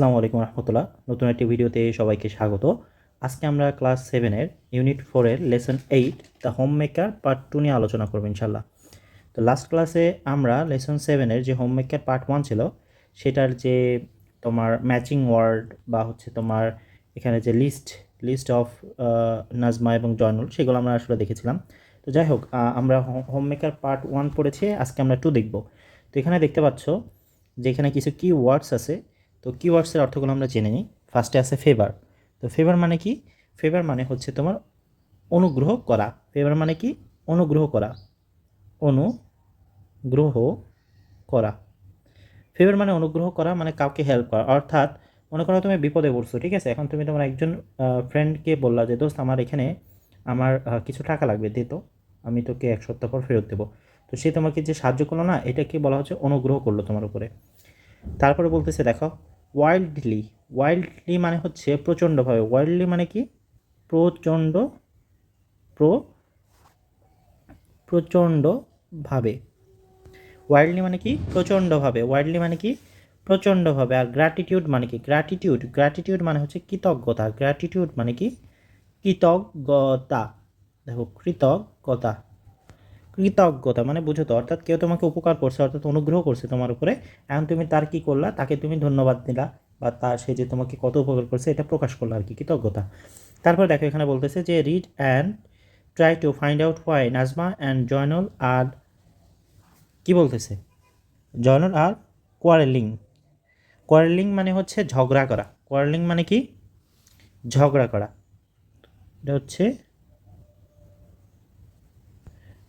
আসসালামু আলাইকুম রহমতুল্লাহ। নতুন একটি ভিডিওতে সবাইকে স্বাগত। আজকে আমরা ক্লাস সেভেনের ইউনিট ফোরের lesson eight the home maker part two নিয়ে আলোচনা করব ইনশাল্লাহ তো লাস্ট ক্লাসে আমরা লেসন সেভেনের যে হোম মেকার পার্ট ওয়ান ছিল, সেটার যে তোমার ম্যাচিং ওয়ার্ড বা হচ্ছে তোমার এখানে যে লিস্ট লিস্ট অফ নাজমা এবং জয়নুল, সেগুলো আমরা আসলে দেখেছিলাম। তো যাই হোক আমরা হোম মেকার পার্ট ওয়ান পড়েছি, আজকে আমরা টু দেখব। তো এখানে দেখতে পাচ্ছ যে এখানে কিছু কি ওয়ার্ডস আছে তো কিওয়ার্ডসের অর্থগুলো আমরা জেনে নিই। ফার্স্টে আছে ফেভার তো ফেভার মানে কি? ফেভার মানে হচ্ছে তোমার অনুগ্রহ করা। ফেভার মানে কি? অনুগ্রহ করা। অনুগ্রহ করা। ফেভার মানে অনুগ্রহ করা মানে কাউকে হেল্প করা। অর্থাৎ, মনে করো তুমি বিপদে পড়ছো, ঠিক আছে? এখন তুমি তোমার একজন ফ্রেন্ডকে বললা যে, দোস্ত, আমার এখানে আমার কিছু টাকা লাগবে, দে তো। আমি তোকে এক সপ্তাহ পর ফেরত দেবো। তো সে তোমাকে যে সাহায্য করল না, এটাকে বলা হচ্ছে অনুগ্রহ করল তোমার উপরে। তারপরে বলতেছে, দেখো ওয়াইল্ডলি ওয়াইল্ডলি মানে হচ্ছে প্রচণ্ডভাবে। ওয়াইল্ডলি মানে কি? প্রচণ্ড, প্র, প্রচণ্ডভাবে। ওয়াইল্ডলি মানে কি? প্রচণ্ডভাবে। ওয়াইল্ডলি মানে কি? প্রচণ্ডভাবে। আর গ্র্যাটিটিউড মানে কি? গ্র্যাটিটিউড গ্র্যাটিটিউড মানে হচ্ছে কৃতজ্ঞতা। গ্র্যাটিটিউড মানে কি? কৃতজ্ঞতা। দেখো, কৃতজ্ঞতা। কৃতজ্ঞতা মানে বুঝো তো, অর্থাৎ কেউ তোমাকে উপকার করছে, অর্থাৎ অনুগ্রহ করছে তোমার উপরে, এখন তুমি তার কি করলা? তাকে তুমি ধন্যবাদ দিলা, বা তার সে যে তোমাকে কত উপকার করছে, এটা প্রকাশ করল আর কি, কৃতজ্ঞতা। তারপর দেখো, এখানে বলতেছে যে read and try to find out why Nazma and Joynul আর কি বলতেছে? জয়নুল আর কোয়ারেলিং কোয়ারেলিং মানে হচ্ছে ঝগড়া করা। কোয়ারেলিং মানে কি? ঝগড়া করা। এটা হচ্ছে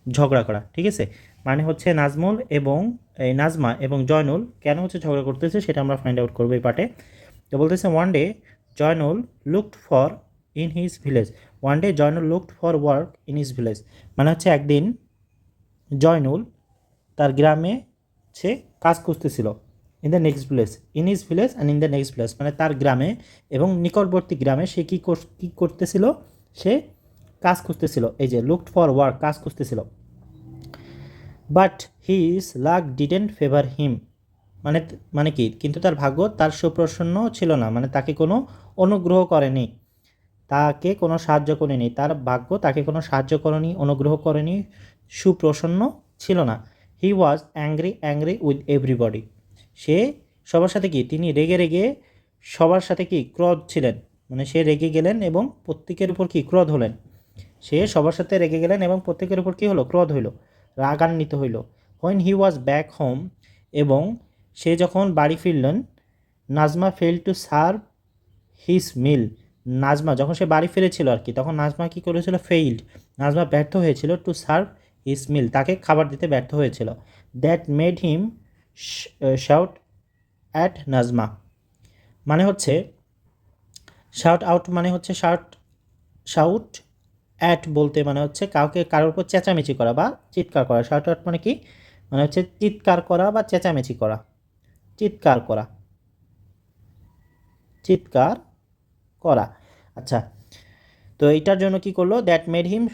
ঝগড়া করা, ঠিক আছে? মানে হচ্ছে নাজমুল এবং, এই নাজমা এবং জয়নুল কেন হচ্ছে ঝগড়া করতেছে সেটা আমরা ফাইন্ড আউট করব এই পার্টে তো বলতেছে one day Joynul looked for in his village one day Joynul looked for work in his village মানে হচ্ছে একদিন জয়নুল তার গ্রামে সে কাজ খুঁজতেছিল in the next village in his village and in the next village মানে তার গ্রামে এবং নিকটবর্তী গ্রামে সে কী কী করতেছিল? সে কাজ খুঁজতেছিল। এই যে লুকড ফর ওয়ার্ক কাজ খুঁজতেছিল। But his luck didn't favour him. মানে মানে কি? কিন্তু তার ভাগ্য তার সুপ্রসন্ন ছিল না। মানে তাকে কোনো অনুগ্রহ করেনি। তাকে কোনো সাহায্য করেনি। তার ভাগ্য তাকে কোনো সাহায্য করেনি, অনুগ্রহ করেনি, সুপ্রসন্ন ছিল না। He was angry angry with everybody. সে সবার সাথে কি? তিনি রেগে রেগে সবার সাথে কি? ক্রোধ ছিলেন। মানে সে রেগে গেলেন এবং প্রত্যেকের উপর কি? ক্রোধ হলেন। সে সবার সাথে রেগে গেলেন এবং প্রত্যেকের উপর কী হলো? ক্রোধ হইল। রাগান্বিত হইল। When he was back home এবং সে যখন বাড়ি ফিরলেন, Nazma fail to serve his meal Nazma, যখন সে বাড়ি ফিরেছিল আর কি, তখন নাজমা কী করেছিল? ফেইল্ড নাজমা ব্যর্থ হয়েছিল টু সার্ভ হিস মিল তাকে খাবার দিতে ব্যর্থ হয়েছিল। That made him shout at Nazma. মানে হচ্ছে শাউট আউট মানে হচ্ছে শাউট শাউট অ্যাট বলতে মানে হচ্ছে কাউকে কারোর উপর চেঁচামেচি করা বা চিৎকার করা। শাউট আউট মানে কি? মানে হচ্ছে চিৎকার করা বা চেঁচামেচি করা। চিৎকার করা। চিৎকার করা। আচ্ছা তো এটার জন্য কি করল? That made him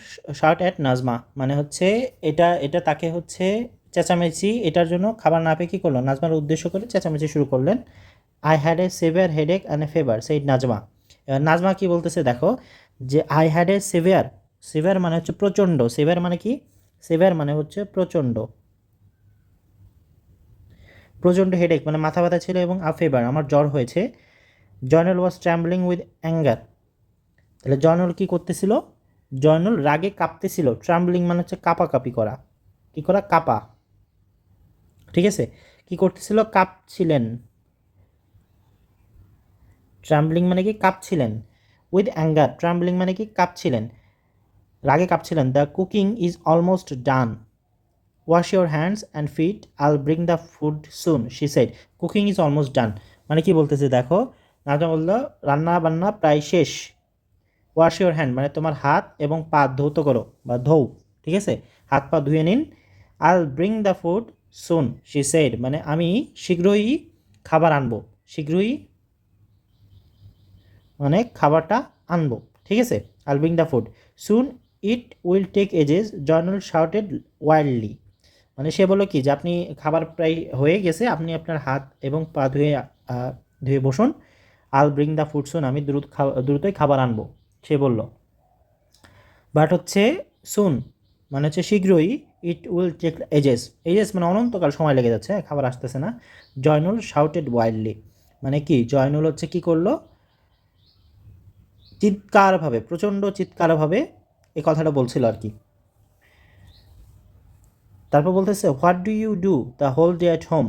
shout at Nazma মানে হচ্ছে এটা এটা তাকে হচ্ছে চেঁচামেচি, এটার জন্য খাবার না পেয়ে কী করল নাজমার উদ্দেশ্য করে চেঁচামেচি শুরু করলেন। I had a severe headache and a fever সেই নাজমা এবার নাজমা কি বলতেছে? দেখো যে I had a severe severe মানে হচ্ছে প্রচণ্ড সেভিয়ার মানে কি? সেভিয়ার মানে হচ্ছে প্রচণ্ড। প্রচণ্ড হেডেক মানে মাথা ব্যথা ছিল এবং আ ফেভার আমার জ্বর হয়েছে। Joynul was trembling with anger তাহলে জয়নুল কি করতেছিল? জয়নুল রাগে কাঁপতেছিল। ট্রাম্বলিং মানে হচ্ছে কাঁপাকাঁপি করা। কি করা? কাঁপা। ঠিক আছে? কি করতেছিল? কাঁপছিলেন। ট্রাম্বলিং মানে কি? কাঁপছিলেন। উইথ অ্যাঙ্গার ট্রাম্বলিং মানে কি? কাঁপছিলেন। রাগে কাঁপছিলেন। The cooking is almost done wash your hands and feet I'll bring the food soon she said cooking is almost done মানে কি বলতেছে, দেখো? নাজমা বলল, রান্না বান্না প্রায় শেষ। ওয়াশ ইউর হ্যান্ড মানে তোমার হাত এবং পা ধৌত করো বা ধৌ ঠিক আছে? হাত পা ধুয়ে নিন। I'll bring the food soon she said মানে আমি শীঘ্রই খাবার আনব। শীঘ্রই মানে খাবারটা আনব ঠিক আছে? I'll bring the food soon it will take ages Joynul shouted wildly মানে সে বলল কি যে আপনি খাবার প্রায় হয়ে গেছে আপনি আপনার হাত এবং পা ধুয়ে ধুয়ে বসুন। I'll bring the food soon আমি দ্রুত দ্রুতই খাবার আনব সে বলল। বাট হচ্ছে সুন মানে হচ্ছে শীঘ্রই it will take ages ages মানে অনন্তকাল সময় লেগে যাচ্ছে হ্যাঁ, খাবার আসতেছে না। জয়নুল শাউটেড ওয়াইল্ডলি মানে কি? জয়নুল হচ্ছে কি করল? চিৎকারভাবে, প্রচণ্ড চিৎকারভাবে এই কথাটা বলছিল আর কি। তারপর বলতেছে what do you do the whole day at home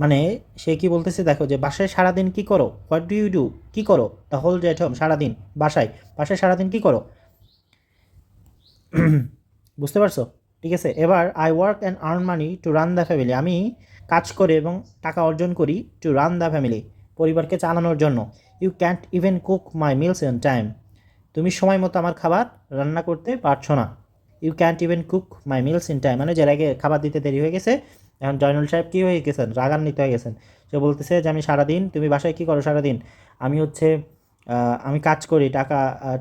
মানে সে কি বলতেছে, দেখো যে বাসায় সারাদিন কি করো? হোয়াট ডু ইউ ডু কি করো? The whole day at home সারাদিন, বাসায় বাসায় সারাদিন কি করো? বুঝতে পারছ? ঠিক আছে, এবার I work and earn money to run the family আমি কাজ করে এবং টাকা অর্জন করি টু রান দ্য ফ্যামিলি পরিবারকে চালানোর জন্য। You can't even cook my meals in time তুমি সময় মতো আমার খাবার রান্না করতে পারছ না। You can't even cook my meals in time মানে আগে খাবার দিতে দেরি হয়ে গেছে, এখন জয়নুল সাহেব কী হয়ে গেছেন? রাগান্বিত হয়ে গেছেন। সে বলতেছে যে, আমি সারাদিন, তুমি বাসায় কী করো সারাদিন? আমি হচ্ছে আমি কাজ করি, টাকা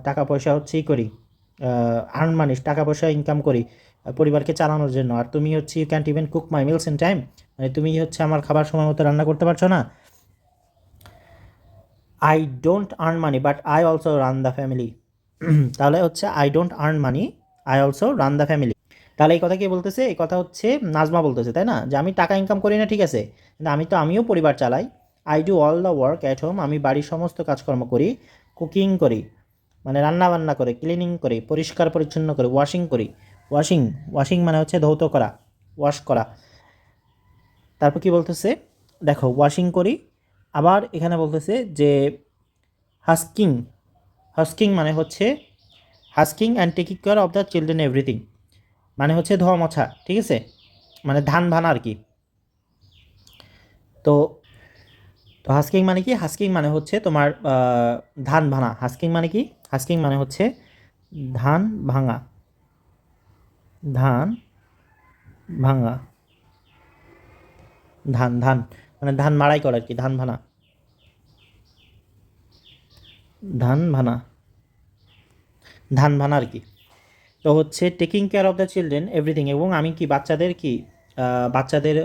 টাকা পয়সা হচ্ছে ই করি আর্ন মানিস টাকা পয়সা ইনকাম করি পরিবারকে চালানোর জন্য। আর তুমি হচ্ছে you can't even cook my meals in time মানে তুমি হচ্ছে আমার খাবার সময় মতো রান্না করতে পারছ না? I don't earn money but I also run the family তাহলে হচ্ছে I don't earn money I also run the family তাহলে এই কথা কে বলতেছে? এই কথা হচ্ছে নাজমা বলতেছে, তাই না? যে আমি টাকা ইনকাম করি না, ঠিক আছে। কিন্তু আমি তো, আমিও পরিবার চালাই। I do all the work at home আমি বাড়ির সমস্ত কাজকর্ম করি কুকিং করি মানে রান্না বান্না করে ক্লিনিং করি, পরিষ্কার পরিচ্ছন্ন করি ওয়াশিং করি। ওয়াশিং ওয়াশিং মানে হচ্ছে ধৌত করা ওয়াশ করা। তারপর কি বলতেছে? দেখো ওয়াশিং করি আবার এখানে বলতেছে যে হাস্কিং হাস্কিং মানে হচ্ছে husking and taking care of the children everything মানে হচ্ছে ধোয়া ঠিক আছে? মানে ধান ভানা আর কি। তো তো হাস্কিং মানে কি? হাস্কিং মানে হচ্ছে তোমার ধান ভাঙা হাস্কিং মানে কি? হাস্কিং মানে হচ্ছে ধান ভাঙা। ধান ভাঙা। ধান ধান। মানে ধান মাড়াই করা আর কি, ধান ভানা। ধান ভানা। ধান ভানা আর কি। তো হচ্ছে taking care of the children everything এবং আমি কি বাচ্চাদের কি বাচ্চাদের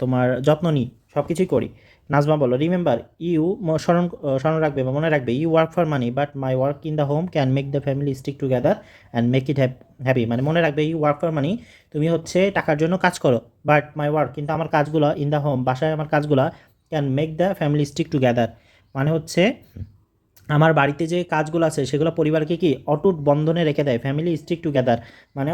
তোমার যত্ন নিই সব কিছুই করি। নাজমা বলো রিমেম্বার ইউ স্মরণ স্মরণ রাখবে বা মনে রাখবে you work for money but my work in the home can make the family stick together and make it happy মানে মনে রাখবে ইউ ওয়ার্ক ফর মানি তুমি হচ্ছে টাকার জন্য কাজ করো বাট মাই ওয়ার্ক কিন্তু আমার কাজগুলো ইন দ্য হোম বাসায় আমার কাজগুলো can make the family stick together মানে হচ্ছে আমার বাড়িতে যে কাজগুলো আছে, সেগুলো পরিবারকে কি অটুট বন্ধনে রেখে দেয়? ফ্যামিলি স্টিক টুগেদার মানে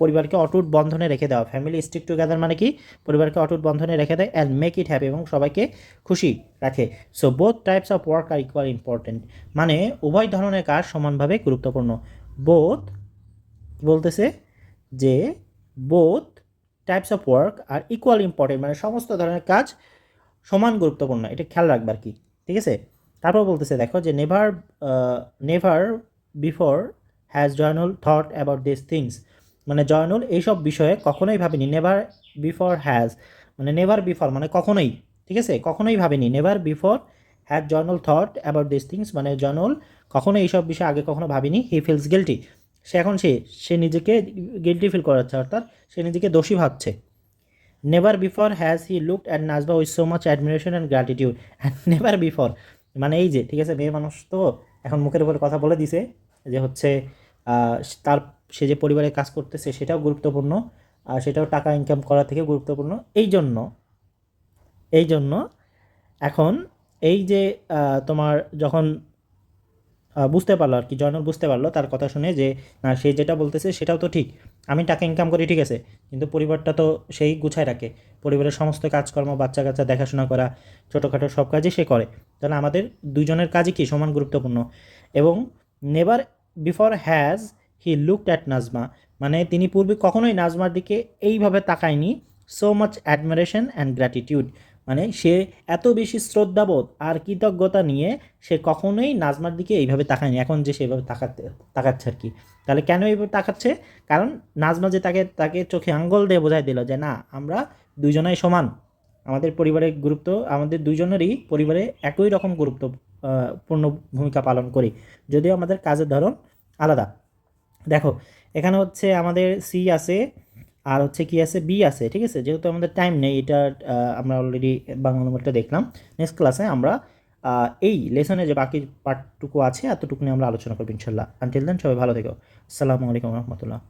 পরিবারকে অটুট বন্ধনে রেখে দেওয়া। ফ্যামিলি স্টিক টুগেদার মানে কি? পরিবারকে অটুট বন্ধনে রেখে দেয় অ্যান্ড মেক ইট হ্যাপি এবং সবাইকে খুশি রাখে। So both types of work are equal important মানে উভয় ধরনের কাজ সমানভাবে গুরুত্বপূর্ণ। বোথ বলতেছে? যে both types of work are equal important মানে সমস্ত ধরনের কাজ সমান গুরুত্বপূর্ণ। এটা খেয়াল রাখবার কি। ঠিক আছে? তারপর বলতেছে, দেখো যে never never before has Joynul thought about this things মানে জয়নুল এইসব বিষয়ে কখনোই ভাবেনি। নেভার বিফোর হ্যাজ মানে নেভার বিফোর মানে কখনোই, ঠিক আছে? কখনোই ভাবেনি। Never before has Joynul thought about this things মানে জয়নুল কখনো এইসব বিষয়ে আগে কখনো ভাবিনি। হি ফিলস গিলটি সে এখন সে সে নিজেকে গিলটি ফিল করাচ্ছে, অর্থাৎ সে নিজেকে দোষী ভাবছে। Never before has he looked at Nazba with so much admiration and gratitude and never before মানে এই যে, ঠিক আছে মেয়ে মানুষ তো এখন মুখের উপর কথা বলে দিছে যে হচ্ছে তার, সে যে পরিবারে কাজ করতেছে সেটাও গুরুত্বপূর্ণ, আর সেটাও টাকা ইনকাম করা থেকে গুরুত্বপূর্ণ। এই জন্য এই জন্য এখন এই যে তোমার যখন বুঝতে পারল আর কি, জয়নুল বুঝতে পারল তার কথা শুনে যে, না, সে যেটা বলতেছে সেটাও তো ঠিক, আমি টাকা ইনকাম করি, ঠিক আছে, কিন্তু পরিবারটা তো সেই গুছায় রাখে। পরিবারের সমস্ত কাজকর্ম, বাচ্চা কাচ্চা দেখাশোনা করা, ছোটোখাটো সব কাজই সে করে। তাহলে আমাদের দুজনের কাজই কি? সমান গুরুত্বপূর্ণ। এবং never before has, he looked at Nazma. মানে তিনি পূর্বে কখনোই নাজমার দিকে এইভাবে তাকায়নি। So much admiration and gratitude. মানে সে এত বেশি শ্রদ্ধাবোধ আর কৃতজ্ঞতা নিয়ে সে কখনোই নাজমার দিকে এইভাবে তাকায়নি। এখন যে সেভাবে তাকাতে, তাকাচ্ছে আর কি। তাহলে কেন এইভাবে তাকাচ্ছে? কারণ নাজমা যে তাকে তাকে চোখে আঙ্গল দিয়ে বোঝাই দিল যে, না, আমরা দুজনাই সমান। আমাদের পরিবারের গুরুত্ব আমাদের দুজনেরই পরিবারে একই রকম গুরুত্বপূর্ণ ভূমিকা পালন করি। যদিও আমাদের কাজের ধরন আলাদা। দেখো, এখানে হচ্ছে আমাদের সি আছে, আর হচ্ছে কি আছে? বি আছে, ঠিক আছে? যেহেতু আমাদের টাইম নেই, এটা আমরা অলরেডি বাংলা নম্বরটা দেখলাম। নেক্সট ক্লাসে আমরা এই লেসনে যে বাকি পার্টটুকু আছে, এতটুকু নিয়ে আমরা আলোচনা করব ইনশাল্লাহ। আনটিল দেন সবাই ভালো থেকো। আসসালামু আলাইকুম রহমতুল্লাহ।